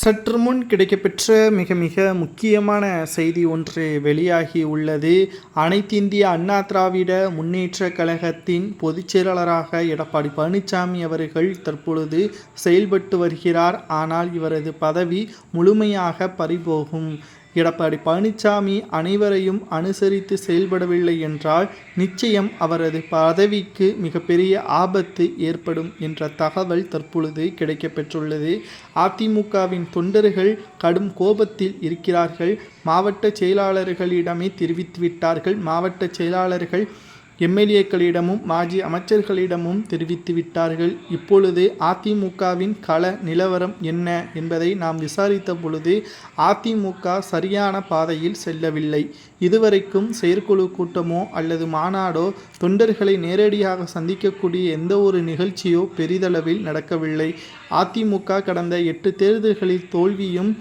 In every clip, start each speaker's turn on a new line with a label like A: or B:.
A: சற்று முன் கிடைக்கப்பெற்ற மிக மிக முக்கியமான செய்தி ஒன்று வெளியாகி உள்ளது. அனைத்திந்திய அண்ணா திராவிட முன்னேற்ற கழகத்தின் பொதுச் செயலாளராக எடப்பாடி பழனிசாமி அவர்கள் தற்பொழுது செயல்பட்டு வருகிறார். ஆனால் இவரது பதவி முழுமையாக பறிபோகும். எடப்பாடி பழனிசாமி அனைவரையும் அனுசரித்து செயல்படவில்லை என்றால் நிச்சயம் அவரது பதவிக்கு மிகப்பெரிய ஆபத்து ஏற்படும் என்ற தகவல் தற்பொழுது கிடைக்கப்பெற்றுள்ளது. அதிமுகவின் தொண்டர்கள் கடும் கோபத்தில் இருக்கிறார்கள். மாவட்ட செயலாளர்களிடமே தெரிவித்துவிட்டார்கள். மாவட்ட செயலாளர்கள் எம்எல்ஏக்களிடமும் மாஜி அமைச்சர்களிடமும் தெரிவித்து விட்டார்கள். இப்பொழுது அதிமுகவின் கள நிலவரம் என்ன என்பதை நாம் விசாரித்த பொழுது அதிமுக சரியான பாதையில் செல்லவில்லை. இதுவரைக்கும் செயற்குழு கூட்டமோ அல்லது மாநாடோ தொண்டர்களை நேரடியாக சந்திக்கக்கூடிய எந்த ஒரு நிகழ்ச்சியோ பெரிதளவில் நடக்கவில்லை. அதிமுக கடந்த எட்டு தேர்தல்களில் தோல்வியும்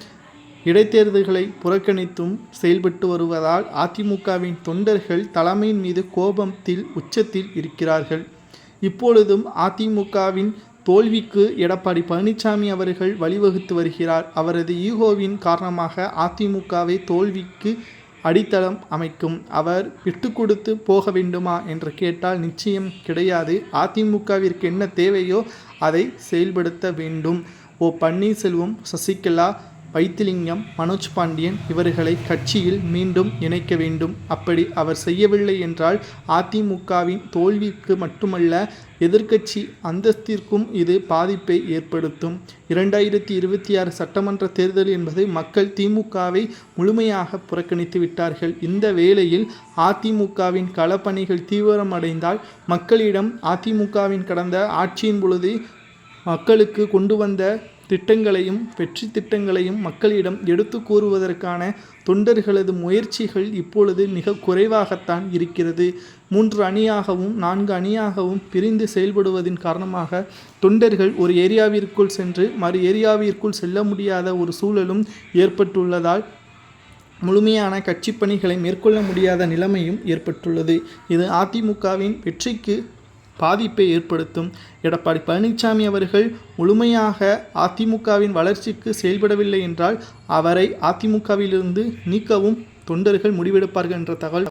A: இடைத்தேர்தல்களை புறக்கணித்தும் செயல்பட்டு வருவதால் அதிமுகவின் தொண்டர்கள் தலைமையின் மீது கோபத்தில் உச்சத்தில் இருக்கிறார்கள். இப்பொழுதும் அதிமுகவின் தோல்விக்கு எடப்பாடி பழனிசாமி அவர்கள் வழிவகுத்து வருகிறார். அவரது ஈகோவின் காரணமாக அதிமுகவை தோல்விக்கு அடித்தளம் அமைக்கும். அவர் விட்டு கொடுத்து போக வேண்டுமா என்று கேட்டால் நிச்சயம் கிடையாது. அதிமுகவிற்கு என்ன தேவையோ அதை செயல்படுத்த வேண்டும். ஓ பன்னீர்செல்வம் சசிகலா வைத்திலிங்கம் மனோஜ் பாண்டியன் இவர்களை கட்சியில் மீண்டும் இணைக்க வேண்டும். அப்படி அவர் செய்யவில்லை என்றால் அதிமுகவின் தோல்விக்கு மட்டுமல்ல எதிர்க்கட்சி அந்தஸ்திற்கும் இது பாதிப்பை ஏற்படுத்தும். இரண்டாயிரத்தி இருபத்தி ஆறு சட்டமன்ற தேர்தல் என்பது மக்கள் திமுகவை முழுமையாக புறக்கணித்து விட்டார்கள். இந்த வேளையில் அதிமுகவின் களப்பணிகள் தீவிரமடைந்தால் மக்களிடம் அதிமுகவின் கடந்த ஆட்சியின் பொழுது மக்களுக்கு கொண்டு வந்த திட்டங்களையும் வெற்றி திட்டங்களையும் மக்களிடம் எடுத்து கூறுவதற்கான தொண்டர்களது முயற்சிகள் இப்பொழுது மிக குறைவாகத்தான் இருக்கிறது. மூன்று அணியாகவும் நான்கு அணியாகவும் பிரிந்து செயல்படுவதன் காரணமாக தொண்டர்கள் ஒரு ஏரியாவிற்குள் சென்று மறு ஏரியாவிற்குள் செல்ல முடியாத ஒரு சூழலும் ஏற்பட்டுள்ளதால் முழுமையான கட்சி பணிகளை மேற்கொள்ள முடியாத நிலைமையும் ஏற்பட்டுள்ளது. இது அதிமுகவின் வெற்றிக்கு பாதிப்பை ஏற்படுத்தும். எடப்பாடி பழனிசாமி அவர்கள் முழுமையாக அதிமுகவின் வளர்ச்சிக்கு செயல்படவில்லை என்றால் அவரை அதிமுகவிலிருந்து நீக்கவும் தொண்டர்கள் முடிவெடுப்பார்கள் என்ற தகவல்